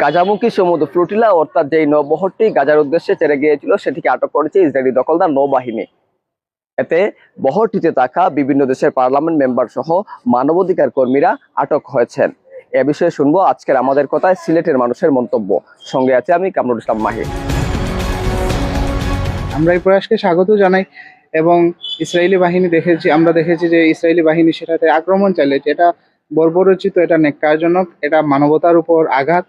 গাজামুখী সমুদ্র ফ্লুটিলা অর্থাৎ যেই নৌবহরটি গাজার উদ্দেশ্যে ছেড়ে গিয়েছিল, সেটিকে আটক করেছে ইসরায়েলি দখলদার নৌবাহিনী। এতে বহরটিতে থাকা বিভিন্ন দেশের পার্লামেন্ট মেম্বার সহ মানবাধিকার কর্মীরা আটক হয়েছেন। এ বিষয়ে শুনব আজকের আমাদের কথায় সিলেটের মানুষের মন্তব্য। সঙ্গে আছে আমি কামরুল ইসলাম মাহির আমরা এই প্রয়াসকে স্বাগত জানাই এবং ইসরায়েলি বাহিনী দেখেছি, আমরা দেখেছি যে ইসরায়েলি বাহিনী সেটাতে আক্রমণ চালিয়েছে। এটা বর্বরচিত, এটা নেককারজনক এটা মানবতার উপর আঘাত।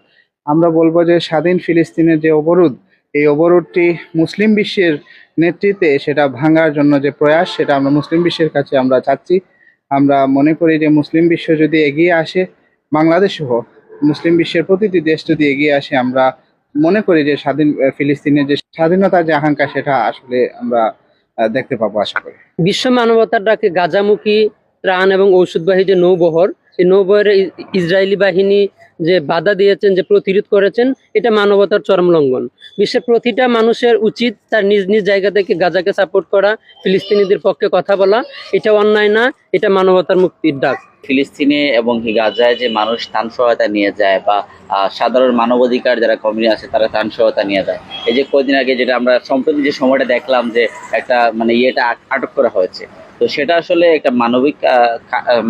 আমরা বলব যে স্বাধীন ফিলিস্তিনের যে অবরোধ, এই অবরোধটি মুসলিম বিশ্বের নেতৃত্বে সেটা ভাঙার জন্য যে প্রয়াস, সেটা আমরা মুসলিম বিশ্বের কাছে আমরা চাচ্ছি। আমরা মনে করি যে মুসলিম বিশ্ব যদি এগিয়ে আসে, বাংলাদেশ সহ মুসলিম বিশ্বের প্রতিটি দেশ যদি এগিয়ে আসে, আমরা মনে করি যে স্বাধীন ফিলিস্তিনের যে স্বাধীনতার যে আকাঙ্ক্ষা, সেটা আসলে আমরা দেখতে পাবো আশা করি। বিশ্ব মানবতার ডাকে গাজামুখী ত্রাণ এবং ঔষধবাহী যে নৌবহর সেই নৌবহরে ই- ইসরায়েলি বাহিনী যে বাধা দিয়েছেন, যে প্রতিরোধ করেছেন, এটা মানবতার চরম লঙ্ঘন। বিশ্বের প্রতিটা মানুষের উচিত তার নিজ নিজ জায়গা থেকে গাজাকে সাপোর্ট করা, ফিলিস্তিনিদের পক্ষে কথা বলা। এটা অন্যায় না, এটা মানবতার মুক্তির ডাক। ফিলিস্তিনে এবং গাজায় যে মানুষ ত্রাণ সহায়তা নিয়ে যায় বা সাধারণ মানবাধিকার যারা কমিউনি আছে তারা ত্রাণ সহায়তা নিয়ে যায়। এই যে কদিন আগে যেটা আমরা সম্প্রতি যে সময়টা দেখলাম যে একটা মানে ইয়েটা আটক করা হয়েছে। তো সেটা আসলে একটা মানবিক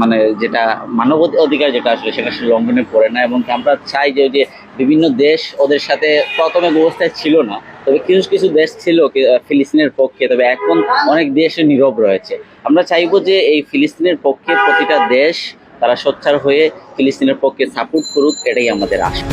মানে যেটা মানব অধিকার যেটা আসলে সেটা আসলে লঙ্ঘনে পড়ে না এবং আমরা চাই যে যে বিভিন্ন দেশ ওদের সাথে প্রথমে ব্যবস্থায় ছিল না, তবে কিছু কিছু দেশ ছিল ফিলিস্তিনের পক্ষে, তবে এখন অনেক দেশে নীরব রয়েছে। আমরা চাইব যে এই ফিলিস্তিনের পক্ষে প্রতিটা দেশ তারা সোচ্চার হয়ে ফিলিস্তিনের পক্ষে সাপোর্ট করুক, এটাই আমাদের আশা।